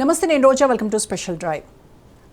నమస్తే నేను Roja. Welcome to special drive.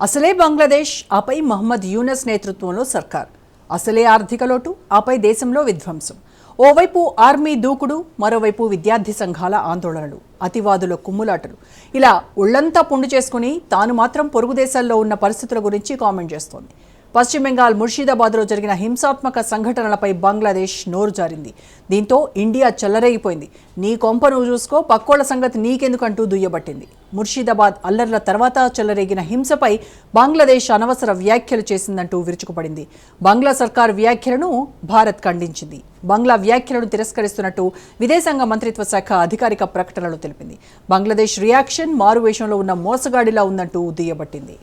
అసలే బంగ్లాదేశ్ ఆపై మహమ్మద్ యూనస్ నేతృత్వంలో సర్కార్. అసలే ఆర్థిక లోటు ఆపై దేశంలో విధ్వంసం. ఓవైపు ఆర్మీ దూకుడు మరోవైపు విద్యార్థి సంఘాల ఆందోళనలు అతివాదుల కుమ్ములాటలు. ఇలా ఒళ్ళంతా పుండు చేసుకుని తాను మాత్రం పొరుగు దేశాల్లో ఉన్న పరిస్థితుల గురించి కామెంట్ చేస్తోంది. పశ్చిమ బెంగాల్ ముర్షిదాబాద్లో జరిగిన హింసాత్మక సంఘటనలపై బంగ్లాదేశ్ నోరు జారింది. దీంతో ఇండియా చెల్లరేగిపోయింది నీ కొంప నువ్వు చూసుకో పక్కోళ్ళ సంగతి నీకెందుకంటూ దుయ్యబట్టింది. ముర్షిదాబాద్ అల్లర్ల తర్వాత చెల్లరేగిన హింసపై బంగ్లాదేశ్ అనవసర వ్యాఖ్యలు చేసిందంటూ విరుచుకుపడింది. బంగ్లా సర్కార్ వ్యాఖ్యలను భారత్ ఖండించింది. బంగ్లా వ్యాఖ్యలను తిరస్కరిస్తున్నట్టు విదేశాంగ మంత్రిత్వ శాఖ అధికారిక ప్రకటనలో తెలిపింది. బంగ్లాదేశ్ రియాక్షన్ మారువేషంలో ఉన్న మోసగాడిలా ఉందంటూ దుయ్యబట్టింది.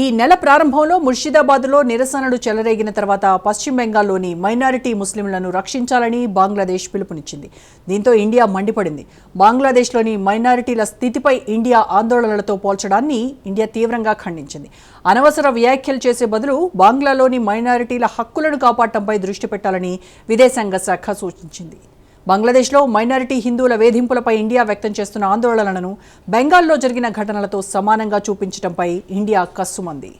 ఈ నెల ప్రారంభంలో ముర్షిదాబాద్లో నిరసనలు చెలరేగిన తర్వాత పశ్చిమ బెంగాల్లోని మైనారిటీ ముస్లింలను రక్షించాలని బంగ్లాదేశ్ పిలుపునిచ్చింది. దీంతో ఇండియా మండిపడింది. బంగ్లాదేశ్లోని మైనారిటీల స్థితిపై ఇండియా ఆందోళనలతో పోల్చడాన్ని ఇండియా తీవ్రంగా ఖండించింది. అనవసర వ్యాఖ్యలు చేసే బదులు బంగ్లాలోని మైనారిటీల హక్కులను కాపాడటంపై దృష్టి పెట్టాలని విదేశాంగ శాఖ సూచించింది. బంగ్లాదేశ్లో మైనారిటీ హిందువుల వేధింపులపై ఇండియా వ్యక్తం చేస్తున్న ఆందోళనలను బెంగాల్లో జరిగిన ఘటనలతో సమానంగా చూపించడంపై ఇండియా కస్సుమంది.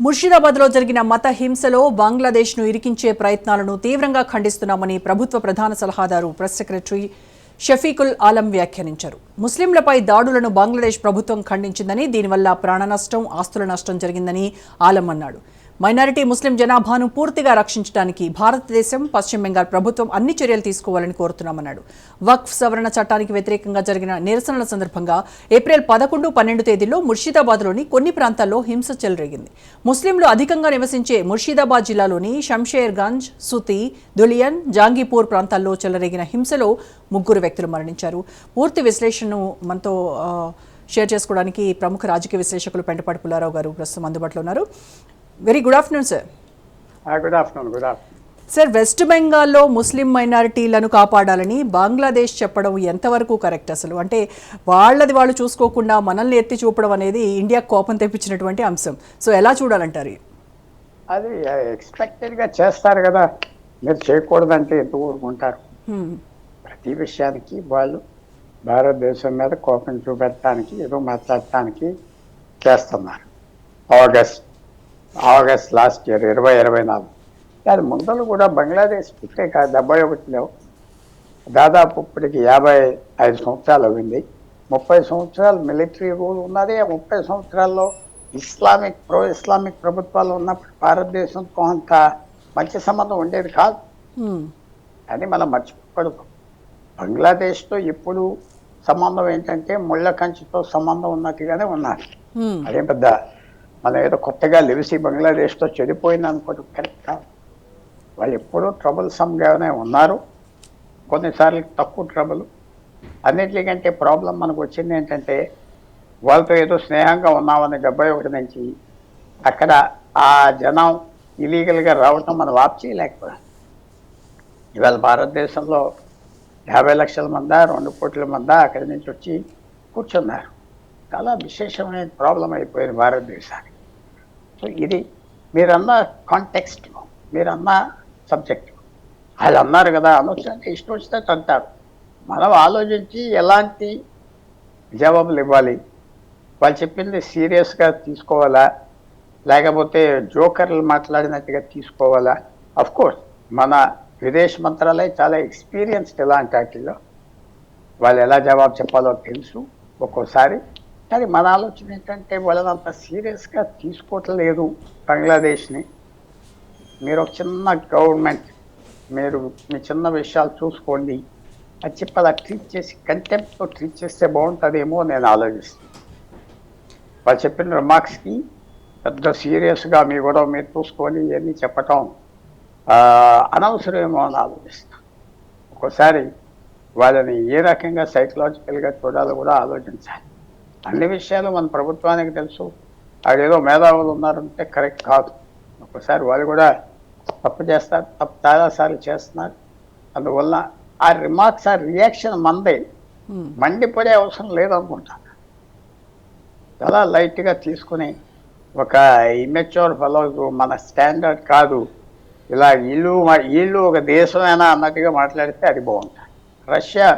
ముర్షిదాబాద్లో జరిగిన మత హింసలో బంగ్లాదేశ్ను ఇరికించే ప్రయత్నాలను తీవ్రంగా ఖండిస్తున్నామని ప్రభుత్వ ప్రధాన సలహాదారు ప్రెస్ సెక్రటరీ షఫీకుల్ ఆలం వ్యాఖ్యానించారు. ముస్లింలపై దాడులను బంగ్లాదేశ్ ప్రభుత్వం ఖండించిందని దీనివల్ల ప్రాణ నష్టం ఆస్తుల నష్టం జరిగిందని ఆలం అన్నాడు. మైనారిటీ ముస్లిం జనాభాను పూర్తిగా రక్షించడానికి భారతదేశం పశ్చిమ బెంగాల్ ప్రభుత్వం అన్ని చర్యలు తీసుకోవాలని కోరుతున్నామన్నాడు. వక్ఫ్ సవరణ చట్టానికి వ్యతిరేకంగా జరిగిన నిరసనల సందర్భంగా ఏప్రిల్ పదకొండు పన్నెండు తేదీల్లో ముర్షిదాబాద్లోని కొన్ని ప్రాంతాల్లో హింస చెలరేగింది. ముస్లింలు అధికంగా నివసించే ముర్షిదాబాద్ జిల్లాలోని షంషేర్గంజ్ సుతి దులియన్ జాంగీపూర్ ప్రాంతాల్లో చెలరేగిన హింసలో ముగ్గురు వ్యక్తులు మరణించారు. పూర్తి విశ్లేషణను మనతో షేర్ చేసుకోవడానికి ప్రముఖ రాజకీయ విశ్లేషకులు పెంటపాటి పుల్లారావు గారు ప్రస్తుతం అందుబాటులో ఉన్నారు. Very good afternoon sir good afternoon good afternoon sir west బెంగాల్లో ముస్లిం మైనారిటీలను కాపాడాలని బంగ్లాదేశ్ చెప్పడం ఎంతవరకు కరెక్ట్ అసలు? అంటే వాళ్ళది వాళ్ళు చూసుకోకుండా మనల్ని ఎత్తి చూపడం అనేది ఇండియా కోపం తెప్పించినటువంటి అంశం. సో ఎలా చూడాలంటారు? అది ఎక్స్పెక్టెడ్గా చేస్తారు కదా. మీరు చేయకూడదంటే ఎందుకు ఊరుకుంటారు. ప్రతి విషయానికి వాళ్ళు భారతదేశం మీద కోపం చూపెట్టడానికి ఏదో మాట్లాడటానికి చేస్తున్నారు. ఆగస్ట్ ఆగస్ట్ లాస్ట్ ఇయర్ ఇరవై ఇరవై నాలుగు. దాని ముందలు కూడా బంగ్లాదేశ్ పుట్టే కాదు డెబ్బై ఒకటిలో దాదాపు ఇప్పటికి యాభై ఐదు సంవత్సరాలు అయింది. ముప్పై సంవత్సరాలు మిలిటరీ రూల్ ఉన్నది ఆ ముప్పై సంవత్సరాల్లో ఇస్లామిక్ ప్రో ఇస్లామిక్ ప్రభుత్వాలు ఉన్నప్పుడు భారతదేశంతో అంత మంచి సంబంధం ఉండేది కాదు. అని మనం మర్చిపోకూడదు. బంగ్లాదేశ్తో ఇప్పుడు సంబంధం ఏంటంటే ముళ్ళ కంచితో సంబంధం ఉన్నట్టుగానే ఉన్నారు. అదేం పెద్ద మనం ఏదో కొత్తగా లెవిసి బంగ్లాదేశ్తో చెడిపోయింది అనుకోవడం కరెక్ట్ కాదు. వాళ్ళు ఎప్పుడూ ట్రబుల్ సమ్గానే ఉన్నారు. కొన్నిసార్లు తక్కువ ట్రబుల్. అన్నిటికంటే ప్రాబ్లం మనకు వచ్చింది ఏంటంటే వాళ్ళతో ఏదో స్నేహంగా ఉన్నామని డెబ్బై ఒకటి నుంచి అక్కడ ఆ జనం ఇలీగల్గా రావటం మనం ఆప్ చేయలేకపోయాం ఇవాళ భారతదేశంలో యాభై లక్షల మంద రెండు కోట్ల మంద అక్కడి నుంచి వచ్చి కూర్చున్నారు. చాలా విశేషమైన ప్రాబ్లం అయిపోయింది భారతదేశానికి. సో ఇది మీరన్న కాంటెక్స్ట్ మీరన్న సబ్జెక్ట్ వాళ్ళు అన్నారు కదా అనొచ్చు ఇష్టం వచ్చితే అంటారు. మనం ఆలోచించి ఎలాంటి జవాబులు ఇవ్వాలి? వాళ్ళు చెప్పింది సీరియస్గా తీసుకోవాలా? లేకపోతే జోకర్లు మాట్లాడినట్టుగా తీసుకోవాలా? అఫ్ కోర్స్ మన విదేశ మంత్రాలయం చాలా ఎక్స్పీరియన్స్డ్ ఇలాంటి వాటిల్లో. వాళ్ళు ఎలా జవాబు చెప్పాలో తెలుసు. ఒక్కోసారి కానీ మన ఆలోచన ఏంటంటే వాళ్ళని అంత సీరియస్గా తీసుకోవట్లేదు బంగ్లాదేశ్ని. మీరు ఒక చిన్న గవర్నమెంట్ మీరు మీ చిన్న విషయాలు చూసుకోండి. అది చెప్పి అలా ట్రీట్ చేసి కంటెంప్ట్తో ట్రీట్ చేస్తే బాగుంటుందేమో నేను ఆలోచిస్తాను వాళ్ళు చెప్పిన రిమార్క్స్కి పెద్ద సీరియస్గా మీ గొడవ మీరు చూసుకొని ఇవన్నీ చెప్పటం అనవసరమేమో అని ఆలోచిస్తాను ఒక్కోసారి వాళ్ళని ఏ రకంగా సైకలాజికల్గా చూడాలో కూడా ఆలోచించాలి. అన్ని విషయాలు మన ప్రభుత్వానికి తెలుసు. అదేదో మేధావులు ఉన్నారంటే కరెక్ట్ కాదు. ఒక్కోసారి వాళ్ళు కూడా తప్పు చేస్తారు తప్పు చాలాసార్లు చేస్తున్నారు. అందువల్ల ఆ రిమార్క్స్ ఆ రియాక్షన్ మందే. మండిపడే అవసరం లేదనుకుంటాను చాలా లైట్గా తీసుకుని ఒక ఇమెచ్యూర్ ఫలో మన స్టాండర్డ్ కాదు. ఇలా ఇల్లు వీళ్ళు ఒక దేశమేనా అన్నట్టుగా మాట్లాడితే అది బాగుంటుంది. రష్యా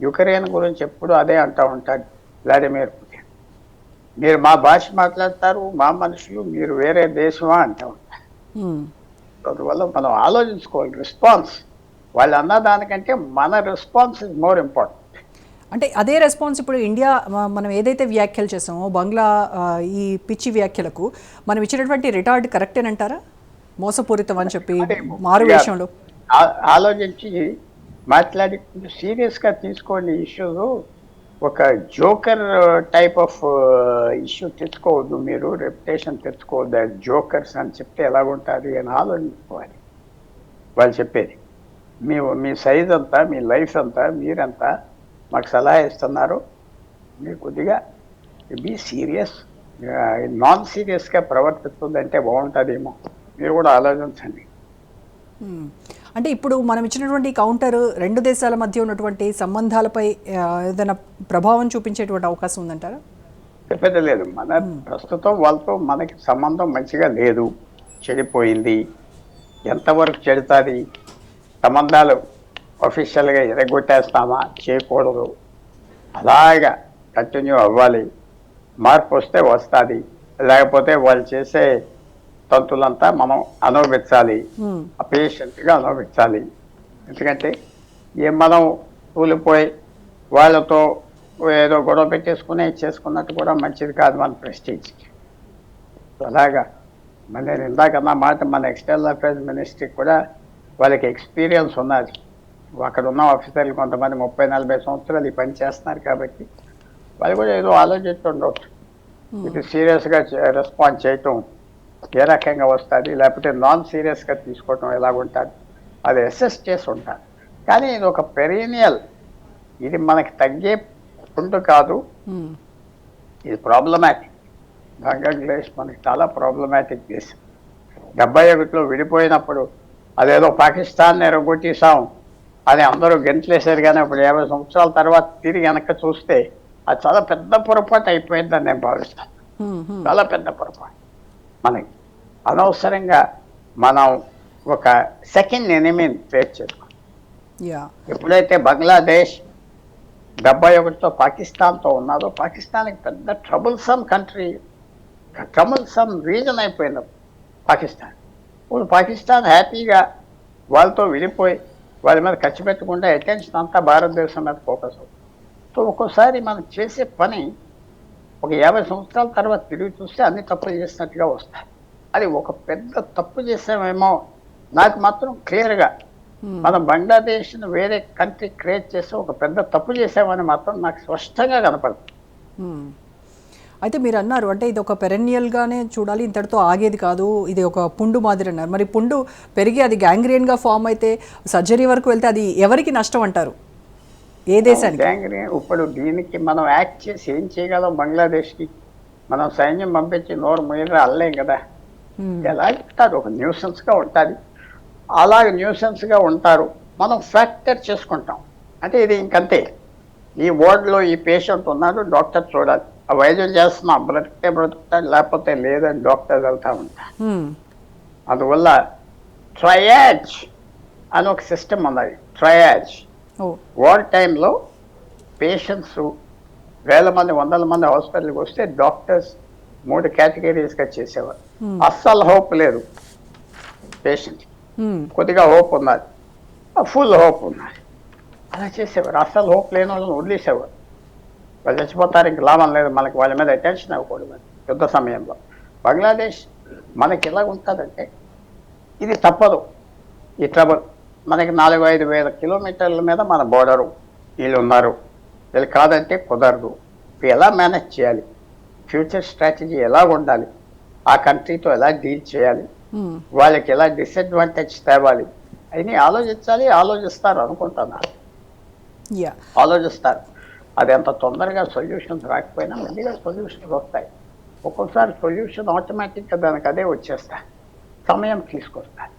యుక్రెయిన్ గురించి ఎప్పుడు అదే అంటూ ఉంటాడు వ్లాడిమిర్ మీరు మా భాష మాట్లాడతారు మా మనుషులు మీరు వేరే దేశమా అంటూ. అందువల్ల మనం ఆలోచించుకోవాలి రెస్పాన్స్ వాళ్ళు అన్న దానికంటే మన రెస్పాన్స్ ఇస్ మోర్ ఇంపార్టెంట్ అంటే అదే రెస్పాన్స్ ఇప్పుడు ఇండియా మనం ఏదైతే వ్యాఖ్యలు చేసామో బంగ్లా ఈ పిచ్చి వ్యాఖ్యలకు మనం ఇచ్చినటువంటి రిటార్డ్ కరెక్టేనంటారా మోసపూరితం అని చెప్పి మారు వేషంలో. ఆ- ఆలోచించి మాట్లాడి సీరియస్గా తీసుకోండి ఇష్యూస్ ఒక జోకర్ టైప్ ఆఫ్ ఇష్యూ తెచ్చుకోవద్దు మీరు రెప్యుటేషన్ తెచ్చుకోవద్దు. జోకర్స్ అని చెప్తే ఎలాగుంటుంది అని ఆలోచించుకోవాలి. వాళ్ళు చెప్పేది. మీ మీ సైజ్ అంతా మీ లైఫ్ అంతా మీరంతా మాకు సలహా ఇస్తున్నారు. మీరు కొద్దిగా బీ సీరియస్ నాన్ సీరియస్గా ప్రవర్తిస్తుందంటే బాగుంటుందేమో. మీరు కూడా ఆలోచించండి. అంటే ఇప్పుడు మనం ఇచ్చినటువంటి కౌంటర్ రెండు దేశాల మధ్య ఉన్నటువంటి సంబంధాలపై ఏదైనా ప్రభావం చూపించేటువంటి అవకాశం ఉందంటారా? చెప్పేది లేదు. మన ప్రస్తుతం వాళ్ళతో మనకి సంబంధం మంచిగా లేదు. చెడిపోయింది. ఎంతవరకు చెడుతుంది? సంబంధాలు అఫీషియల్గా ఎరగొట్టేస్తామా చేయకూడదు. అలాగా కంటిన్యూ అవ్వాలి. మార్పు వస్తే వస్తుంది. లేకపోతే వాళ్ళు చేసే తంతులంతా మనం అనుభవించాలి. పేషెంట్గా అనుభవించాలి. ఎందుకంటే ఏ మనం కూలిపోయి వాళ్ళతో ఏదో గొడవ పెట్టేసుకుని చేసుకున్నట్టు కూడా మంచిది కాదు మన ప్రెస్టీజ్కి అలాగా. మరి నేను ఇందాక అన్న మాట మన ఎక్స్టర్నల్ అఫైర్స్ మినిస్ట్రీకి కూడా వాళ్ళకి ఎక్స్పీరియన్స్ ఉన్నది. అక్కడ ఉన్న ఆఫీసర్లు కొంతమంది ముప్పై నలభై సంవత్సరాలు ఈ పని చేస్తున్నారు కాబట్టి వాళ్ళు కూడా ఏదో ఆలోచిస్తుండవచ్చు ఇది సీరియస్గా రెస్పాన్స్ చేయటం. ఏ రకంగా వస్తుంది? లేకపోతే నాన్ సీరియస్గా తీసుకోవటం ఎలాగుంటుంది అది అసెస్ చేసి ఉంటారు. కానీ ఇది ఒక పెరీనియల్ ఇది మనకి తగ్గే పుండు కాదు. ఇది ప్రాబ్లమాటిక్ బంగ్లాదేశ్ మనకి చాలా ప్రాబ్లమాటిక్ దేశం డెబ్బై ఒకటిలో విడిపోయినప్పుడు అదేదో పాకిస్తాన్ ఎరగొట్టేసాం అని అందరూ గెంట్లేసారు కానీ ఇప్పుడు యాభై సంవత్సరాల తర్వాత తిరిగి వెనక్కి చూస్తే అది చాలా పెద్ద పొరపాటు అయిపోయిందని నేను భావిస్తాను. చాలా పెద్ద పొరపాటు. మనకి అనవసరంగా మనం ఒక సెకండ్ ఎనిమీని క్రియేట్ చేసుకున్నాం యా ఎప్పుడైతే బంగ్లాదేశ్ డెబ్బై ఒకటితో పాకిస్తాన్తో ఉన్నదో పాకిస్తాన్కి పెద్ద ట్రబుల్సమ్ కంట్రీ ట్రబుల్సమ్ రీజన్ అయిపోయింది పాకిస్తాన్. ఇప్పుడు పాకిస్తాన్ హ్యాపీగా వాళ్ళతో విడిపోయి వాళ్ళ మీద ఖర్చు పెట్టకుండా అటెన్షన్ అంతా భారతదేశం మీద ఫోకస్ అవుతుంది. సో ఒక్కోసారి మనం చేసే పని ఒక యాభై సంవత్సరాల తర్వాత తిరిగి చూస్తే అన్ని తప్పులు చేసినట్టుగా వస్తాయి. అది ఒక పెద్ద తప్పు చేసామేమో నాకు మాత్రం క్లియర్గా. మనం బంగ్లాదేశ్ను వేరే కంట్రీ క్రియేట్ చేసి ఒక పెద్ద తప్పు చేసామని మాత్రం నాకు స్పష్టంగా కనపడుతుంది మ్మ్. అయితే మీరు అన్నారు అంటే ఇది ఒక పెరెన్నియల్గానే చూడాలి ఇంతటితో ఆగేది కాదు ఇది ఒక పుండు మాదిరి అన్నారు మరి పుండు పెరిగి అది గ్యాంగ్రియన్గా ఫామ్ అయితే సర్జరీ వరకు వెళ్తే అది ఎవరికి నష్టం అంటారు ఏ దేశానికి గ్యాంగ్రీన్ ఇప్పుడు దీనికి మనం యాక్ట్ చేసి ఏం చేయగలం బంగ్లాదేశ్కి మనం సైన్యం పంపించి నోరు ముయ్యగా అల్లేం కదా. ఎలా ఉంటారు ఒక న్యూసెన్స్గా ఉంటుంది అలాగే న్యూసెన్స్గా ఉంటారు. మనం ఫ్యాక్టర్ చేసుకుంటాం. అంటే ఇది ఇంకంతే. ఈ వార్డులో ఈ పేషెంట్ ఉన్నాడు డాక్టర్ చూడాలి. ఆ వైద్యం చేస్తున్నాం బ్రతికితే బ్రతుకుతాడు లేకపోతే లేదని డాక్టర్ వెళ్తా ఉంటారు మ్మ్. అందువల్ల ట్రయాజ్ అని ఒక సిస్టమ్ ఉన్నది. ట్రయాజ్ ఓ వార్ టైంలో పేషెంట్స్ వేల మంది వందల మంది హాస్పిటల్కి వస్తే డాక్టర్స్ మూడు కేటగిరీస్గా చేసేవారు. Hmm. అస్సలు హోప్ లేదు. Patient hmm. కొద్దిగా హోప్ ఉన్నది ఫుల్ హోప్ ఉన్నది అలా చేసేవారు. అస్సలు హోప్ లేని వాళ్ళని వదిలేసేవారు. వాళ్ళు చచ్చిపోతారు ఇంక లాభం లేదు. మనకి వాళ్ళ మీద అటెన్షన్ అవ్వకూడదు యుద్ధ సమయంలో. బంగ్లాదేశ్ మనకి ఎలా ఉంటుందంటే ఇది తప్పదు. ఈ ట్రబుల్ మనకి నాలుగు ఐదు వేల కిలోమీటర్ల మీద మన బోర్డరు వీళ్ళు ఉన్నారు. వీళ్ళు కాదంటే కుదరదు. ఇవి ఎలా మేనేజ్ చేయాలి? ఫ్యూచర్ స్ట్రాటజీ ఎలా ఉండాలి? ఆ కంట్రీతో ఎలా డీల్ చేయాలి? మ్మ్. వాళ్ళకి ఎలా డిసడ్వాంటేజ్ తేవాలి? అని ఆలోచించాలి ఆలోచిస్తారు అనుకుంటున్నారు ఆలోచిస్తారు. అది అంత తొందరగా సొల్యూషన్స్ రాకపోయినా మెల్లిగా సొల్యూషన్స్ వస్తాయి. ఒక్కోసారి సొల్యూషన్ ఆటోమేటిక్గా దానికి అదే వచ్చేస్తాయి సమయం తీసుకొస్తాయి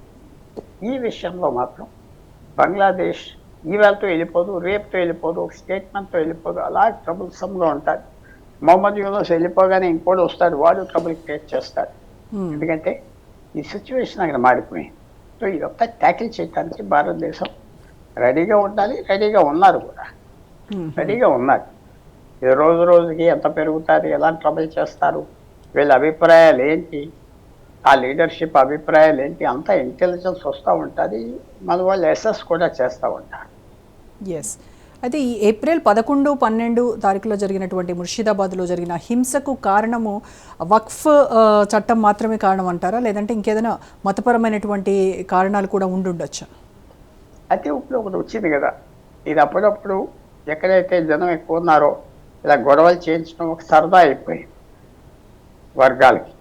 ఈ విషయంలో మాత్రం బంగ్లాదేశ్ ఈవేళతో వెళ్ళిపోదు రేపుతో వెళ్ళిపోదు ఒక స్టేట్మెంట్తో వెళ్ళిపోదు అలా ట్రబుల్సమ్గా ఉంటుంది మొహమ్మద్ యూనస్ వెళ్ళిపోగానే ఇంకోటి వస్తాడు వాడు ట్రబుల్ క్రియేట్ చేస్తాడు. Hmm. ఎందుకంటే ఈ సిచ్యువేషన్ అక్కడ మారిపోయింది. సో ఇదంతా ట్యాకిల్ చేయడానికి భారతదేశం రెడీగా ఉండాలి రెడీగా ఉన్నారు కూడా. Hmm. రెడీగా ఉన్నారు. ఇది రోజు రోజుకి ఎంత పెరుగుతారు ఎలా ట్రబుల్ చేస్తారు వీళ్ళ అభిప్రాయాలు ఏంటి ఆ లీడర్షిప్ అభిప్రాయాలు ఏంటి అంతా ఇంటెలిజెన్స్ వస్తూ ఉంటుంది. మన వాళ్ళు ఎస్ఎస్ కూడా చేస్తూ ఉంటారు. ఎస్ అయితే ఈ ఏప్రిల్ పదకొండు పన్నెండు తారీఖులో జరిగినటువంటి ముర్షిదాబాద్లో జరిగిన హింసకు కారణము వక్ఫ్ చట్టం మాత్రమే కారణం అంటారా? లేదంటే ఇంకేదైనా మతపరమైనటువంటి కారణాలు కూడా ఉండుండొచ్చా? అయితే ఇప్పుడు ఒకటి వచ్చింది కదా. ఇది అప్పుడప్పుడు ఎక్కడైతే జనం ఎక్కువ ఉన్నారో ఇలా గొడవలు చేయించడం ఒక సరదా అయిపోయింది వర్గాలకి.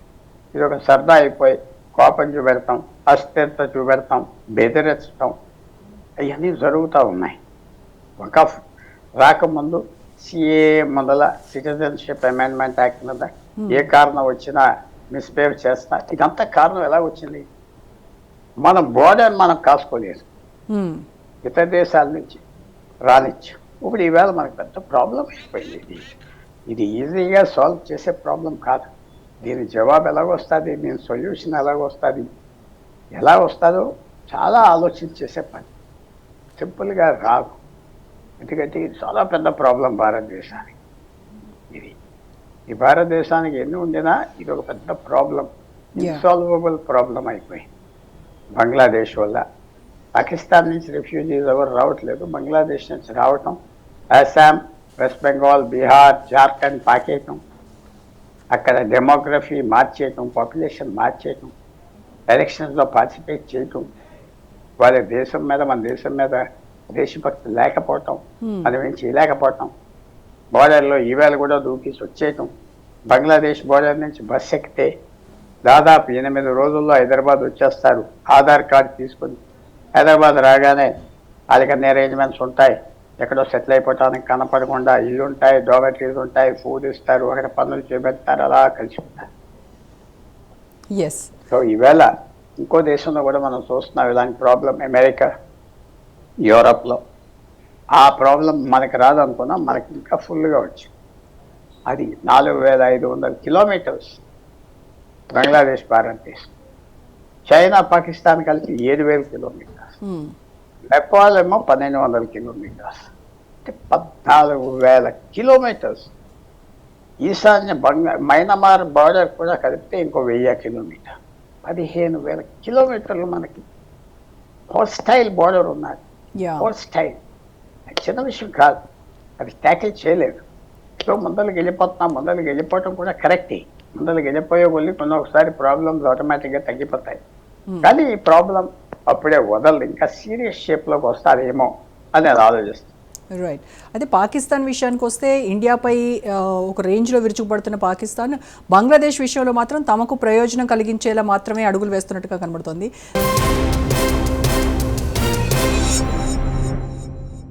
ఇది ఒక సరదా అయిపోయి కోపం చూపెడతాం అస్థిరత చూపెడతాం బెదిరించడం అవన్నీ జరుగుతూ ఉన్నాయి. ఒక రాకముందు సిఏ మొదల సిటిజన్షిప్ అమెండ్మెంట్ యాక్ట్ మీద ఏ కారణం వచ్చినా మిస్బిహేవ్ చేస్తా ఇదంతా కారణం ఎలా వచ్చింది? మన బోర్డర్ మనం కాసుకోలేదు. Hmm. ఇతర దేశాల నుంచి రానిచ్చాం. ఇప్పుడు ఈవేళ మనకు పెద్ద ప్రాబ్లం అయిపోయింది. ఇది ఇది ఈజీగా సాల్వ్ చేసే ప్రాబ్లం కాదు. దీని జవాబు ఎలాగొస్తుంది దీని సొల్యూషన్ ఎలాగొస్తుంది ఎలా వస్తుందో చాలా ఆలోచన చేసే పని. సింపుల్గా రాదు ఎందుకంటే ఇది చాలా పెద్ద ప్రాబ్లం భారతదేశానికి. ఇది ఈ భారతదేశానికి ఎన్ని ఉండినా ఇది ఒక పెద్ద ప్రాబ్లం. ఇన్సాల్వబుల్ ప్రాబ్లం అయిపోయింది. బంగ్లాదేశ్ వల్ల. పాకిస్తాన్ నుంచి రిఫ్యూజీస్ ఎవరు రావట్లేదు. బంగ్లాదేశ్ నుంచి రావటం అస్సాం వెస్ట్ బెంగాల్ బీహార్ జార్ఖండ్ పాకేయటం అక్కడ డెమోగ్రఫీ మార్చేయటం పాపులేషన్ మార్చేయటం ఎలక్షన్స్లో పార్టిసిపేట్ చేయటం వాళ్ళ దేశం మీద మన దేశం మీద దేశభక్తి లేకపోవటం. అది మేము చేయలేకపోవటం బోర్డర్లో ఈవేళ కూడా దూకేసి వచ్చేయటం. బంగ్లాదేశ్ బోర్డర్ నుంచి బస్ ఎక్కితే దాదాపు ఎనిమిది రోజుల్లో హైదరాబాద్ వచ్చేస్తారు. ఆధార్ కార్డు తీసుకొని హైదరాబాద్ రాగానే వాళ్ళకి అన్ని అరేంజ్మెంట్స్ ఉంటాయి. ఎక్కడో సెటిల్ అయిపోవటానికి కనపడకుండా ఇల్లు ఉంటాయి డోమెటరీస్ ఉంటాయి ఫుడ్ ఇస్తారు అక్కడ పనులు చేపెడతారు అలా కలిసి ఉంటారు. సో ఈవేళ ఇంకో దేశంలో కూడా మనం చూస్తున్నాం ఇలాంటి ప్రాబ్లం అమెరికా. యూరప్లో. ఆ ప్రాబ్లం మనకి రాదనుకున్నాం మనకి ఇంకా ఫుల్గా వచ్చింది అది నాలుగు వేల ఐదు వందల కిలోమీటర్స్ బంగ్లాదేశ్ భారతదేశం. చైనా పాకిస్తాన్ కలిసి ఏడు వేల కిలోమీటర్స్. నేపాల్ ఏమో పన్నెండు వందల కిలోమీటర్స్. అంటే పద్నాలుగు వేల కిలోమీటర్స్. ఈశాన్య బంగా మైనమార్ బార్డర్ కూడా కలిపితే ఇంకో వెయ్యి కిలోమీటర్. పదిహేను వేల కిలోమీటర్లు మనకి హోస్టైల్ బార్డర్ ఉన్నది. హోస్టైల్ అది చిన్న విషయం కాదు. అది ట్యాకిల్ చేయలేదు. సో ముందరికి వెళ్ళిపోతున్నాం. ముందరికి వెళ్ళిపోవటం కూడా కరెక్టే ముందరికి వెళ్ళిపోయే కొద్ది కొన్ని ఒకసారి ప్రాబ్లమ్స్ ఆటోమేటిక్గా తగ్గిపోతాయి. కానీ ఈ ప్రాబ్లం అప్పుడే వదలదు. ఇంకా సీరియస్ షేప్లోకి వస్తారేమో అని నేను ఆలోచిస్తాను రైట్ అయితే పాకిస్తాన్ విషయానికి వస్తే ఇండియాపై ఒక రేంజ్లో విరుచుకుపడుతున్న పాకిస్తాన్ బంగ్లాదేశ్ విషయంలో మాత్రం తమకు ప్రయోజనం కలిగించేలా మాత్రమే అడుగులు వేస్తున్నట్టుగా కనబడుతోంది.